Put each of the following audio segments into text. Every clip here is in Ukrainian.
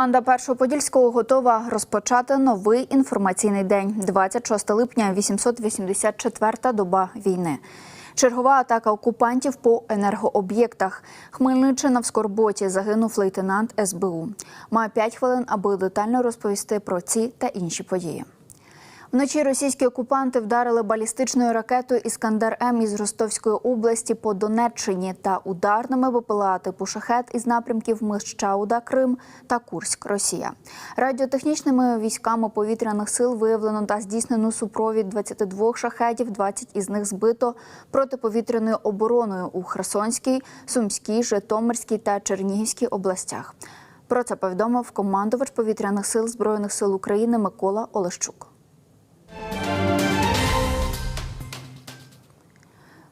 Команда першого подільського готова розпочати новий інформаційний день. 26 липня, 884-та доба війни. Чергова атака окупантів по енергооб'єктах. Хмельниччина в Скорботі загинув лейтенант СБУ. Має 5 хвилин, аби детально розповісти про ці та інші події. Вночі російські окупанти вдарили балістичною ракетою Іскандер М із Ростовської області по Донеччині та ударними БПЛА типу шахет із напрямків Мищауда, Крим та Курськ, Росія. Радіотехнічними військами повітряних сил виявлено та здійснено супровід 22 шахетів, 20 із них збито протиповітряною обороною у Херсонській, Сумській, Житомирській та Чернігівській областях. Про це повідомив командувач повітряних сил Збройних сил України Микола Олещук.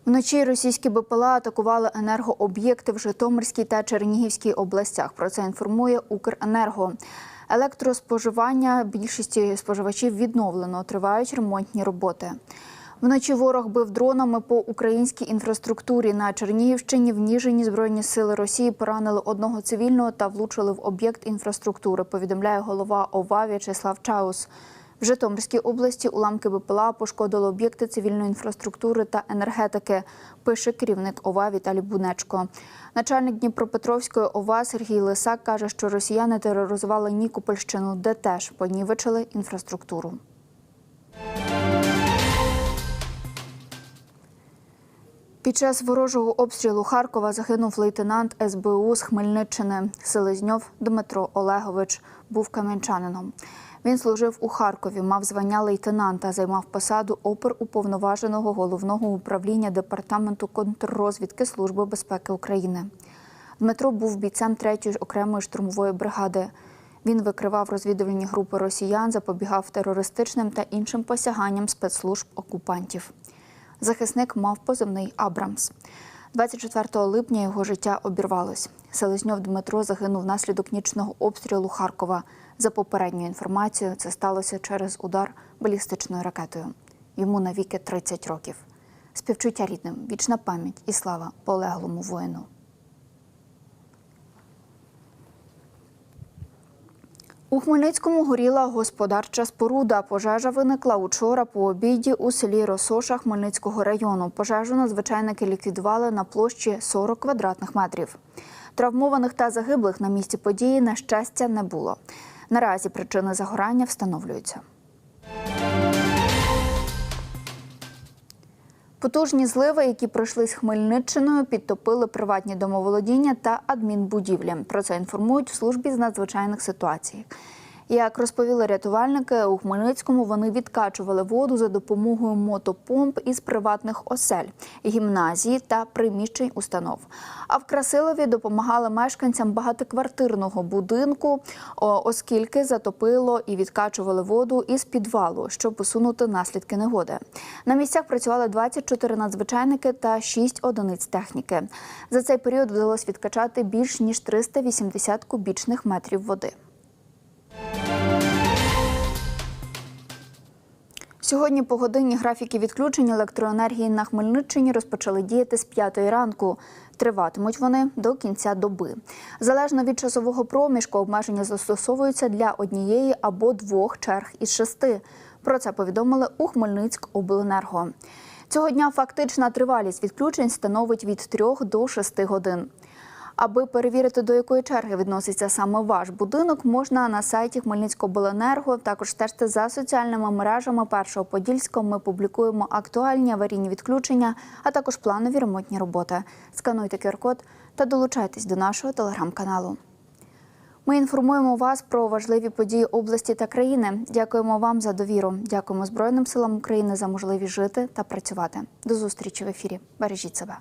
Вночі російські БПЛА атакували енергооб'єкти в Житомирській та Чернігівській областях. Про це інформує Укренерго. Електроспоживання більшості споживачів відновлено. Тривають ремонтні роботи. Вночі ворог бив дронами по українській інфраструктурі на Чернігівщині. В Ніжині збройні сили Росії поранили одного цивільного та влучили в об'єкт інфраструктури. Повідомляє голова ОВА В'ячеслав Чаус. В Житомирській області уламки БПЛА пошкодили об'єкти цивільної інфраструктури та енергетики. Пише керівник ОВА Віталій Бунечко. Начальник Дніпропетровської ОВА Сергій Лисак каже, що росіяни тероризували Нікопольщину, де теж понівечили інфраструктуру. Під час ворожого обстрілу Харкова загинув лейтенант СБУ з Хмельниччини. Селезньов Дмитро Олегович був кам'янчанином. Він служив у Харкові, мав звання лейтенанта, займав посаду оперуповноваженого головного управління департаменту контррозвідки Служби безпеки України. Дмитро був бійцем 3-ї окремої штурмової бригади. Він викривав розвідувальні групи росіян, запобігав терористичним та іншим посяганням спецслужб окупантів. Захисник мав позивний Абрамс. 24 липня його життя обірвалось. Селезньов Дмитро загинув внаслідок нічного обстрілу Харкова. За попередньою інформацією, це сталося через удар балістичною ракетою. Йому навіки 30 років. Співчуття рідним, вічна пам'ять і слава полеглому воїну. У Хмельницькому горіла господарча споруда. Пожежа виникла учора по обіді у селі Росоша Хмельницького району. Пожежу надзвичайники ліквідували на площі 40 квадратних метрів. Травмованих та загиблих на місці події, на щастя, не було. Наразі причини загорання встановлюються. Потужні зливи, які пройшли з Хмельниччиною, підтопили приватні домоволодіння та адмінбудівлі. Про це інформують в службі з надзвичайних ситуацій. Як розповіли рятувальники, у Хмельницькому вони відкачували воду за допомогою мотопомп із приватних осель, гімназії та приміщень установ. А в Красилові допомагали мешканцям багатоквартирного будинку, оскільки затопило і відкачували воду із підвалу, щоб усунути наслідки негоди. На місцях працювали 24 надзвичайники та 6 одиниць техніки. За цей період вдалося відкачати більш ніж 380 кубічних метрів води. Сьогодні по годині графіки відключень електроенергії на Хмельниччині розпочали діяти з 5 ранку. Триватимуть вони до кінця доби. Залежно від часового проміжку, обмеження застосовуються для однієї або двох черг із шести. Про це повідомили у Хмельницькобленерго. Цього дня фактична тривалість відключень становить від 3 до 6 годин. Аби перевірити, до якої черги відноситься саме ваш будинок, можна на сайті Хмельницькобленерго. Також стежте за соціальними мережами першого подільського. Ми публікуємо актуальні аварійні відключення, а також планові ремонтні роботи. Скануйте QR-код та долучайтесь до нашого телеграм-каналу. Ми інформуємо вас про важливі події області та країни. Дякуємо вам за довіру. Дякуємо Збройним силам України за можливість жити та працювати. До зустрічі в ефірі. Бережіть себе.